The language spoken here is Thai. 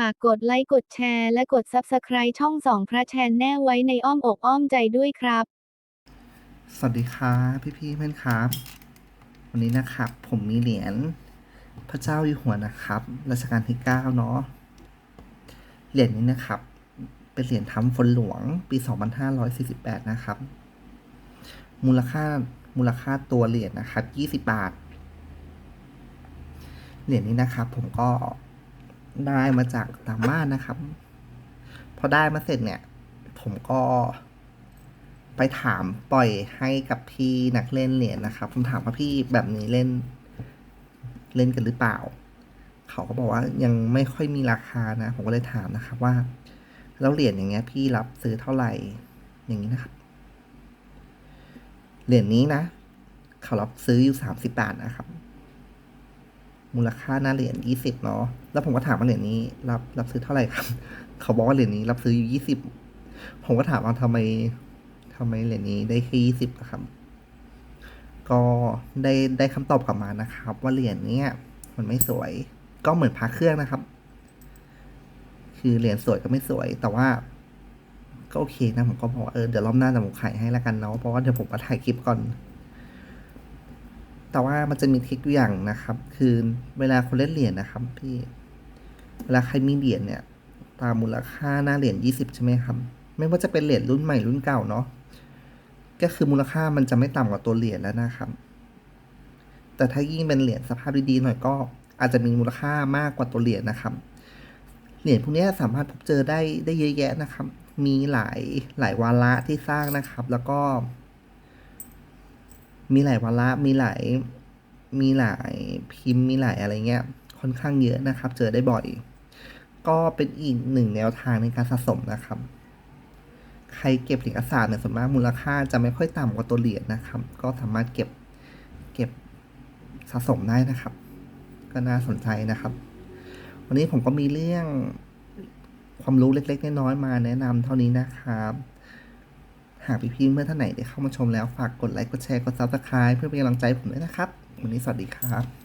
ฝากกดไลค์กดแชร์และกด Subscribe ช่องสองพระแชนแน่ไว้ในอ้อมอกอ้อมใจด้วยครับ สวัสดีครับพี่พี่ๆเพื่อนครับ วันนี้นะครับ ผมมีเหรียญพระเจ้าอยู่หัวนะครับรัชกาลที่เก้าเนาะเหรียญนี้นะครับ เป็นเหรียญทำฝนหลวงปี 2548 นะครับ มูลค่ามูลค่าตัวเหรียญนะครับ 20 บาท เหรียญนี้นะครับ ผมก็ ได้มาจากต่ามบ้านนะครับ พอได้มาเสร็จเนี่ย ผมก็ไปถามปล่อยให้กับพี่นักเล่นเหรียญนะครับ ผมถามว่าพี่แบบนี้เล่นเล่นกันหรือเปล่า เขาก็บอกว่ายังไม่ค่อยมีราคานะ ผมก็เลยถามนะครับว่า แล้วเหรียญอย่างเงี้ย พี่รับซื้อเท่าไหร่ อย่างนี้นะครับ เหรียญนี้นะ เขารับซื้ออยู่สามสิบบาทนะครับ มูลค่าหน้าเหรียญยี่สิบเนาะแล้วผมก็ถามว่าเหรียญนี้ รับรับซื้อเท่าไหร่ครับ เขาบอกว่าเหรียญนี้รับซื้ออยู่ยี่สิบผมก็ถามว่าทำไมทำไมเหรียญนี้ได้แค่ยี่สิบนะครับ ก็ได้ได้คำตอบกลับมานะครับ ว่าเหรียญนี้มันไม่สวย ก็เหมือนพระเครื่องนะครับ คือเหรียญสวยก็ไม่สวย แต่ว่าก็โอเคนะผมก็บอกว่าเออเดี๋ยวรอบหน้าจะผมขายให้ละกันเนาะเพราะว่าเดี๋ยวผมมาถ่ายคลิปก่อน แต่ว่ามันจะมีทริคอยู่อย่างนะครับ คือเวลาคนเล่นเหรียญนะครับพี่เวลาใครมีเหรียญเนี่ย ตามมูลค่าหน้าเหรียญยี่สิบใช่ไหมครับไม่ว่าจะเป็นเหรียญรุ่นใหม่รุ่นเก่าเนาะก็คือมูลค่ามันจะไม่ต่ำกว่าตัวเหรียญแล้วนะครับ แต่ถ้ายิ่งเป็นเหรียญสภาพดีๆหน่อยก็อาจจะมีมูลค่ามากกว่าตัวเหรียญนะครับเหรียญพวกนี้สามารถพบเจอได้ได้เยอะแยะนะครับ มีหลายหลายวาระที่สร้างนะครับ แล้วก็ มีหลายวาระมีหลายมีหลายพิมพ์มีหลายอะไรเงี้ยค่อนข้างเยอะนะครับ เจอได้บ่อย ก็เป็นอีกหนึ่งแนวทางในการสะสมนะครับ ใครเก็บเหรียญกระสาบเนี่ยส่วนมากมูลค่าจะไม่ค่อยต่ำกว่าตัวเหรียญนะครับ ก็สามารถเก็บเก็บสะสมได้นะครับ ก็น่าสนใจนะครับ วันนี้ผมก็มีเรื่องความรู้เล็กๆน้อยๆมาแนะนำเท่านี้นะครับ หากพี่ๆเมื่อท่านไหนได้เข้ามาชมแล้วฝากกดไลค์กดแชร์กดซับสไคร b e เพื่อเป็นกำลังใจผมด้วยนะครับ วันนี้สวัสดีครับ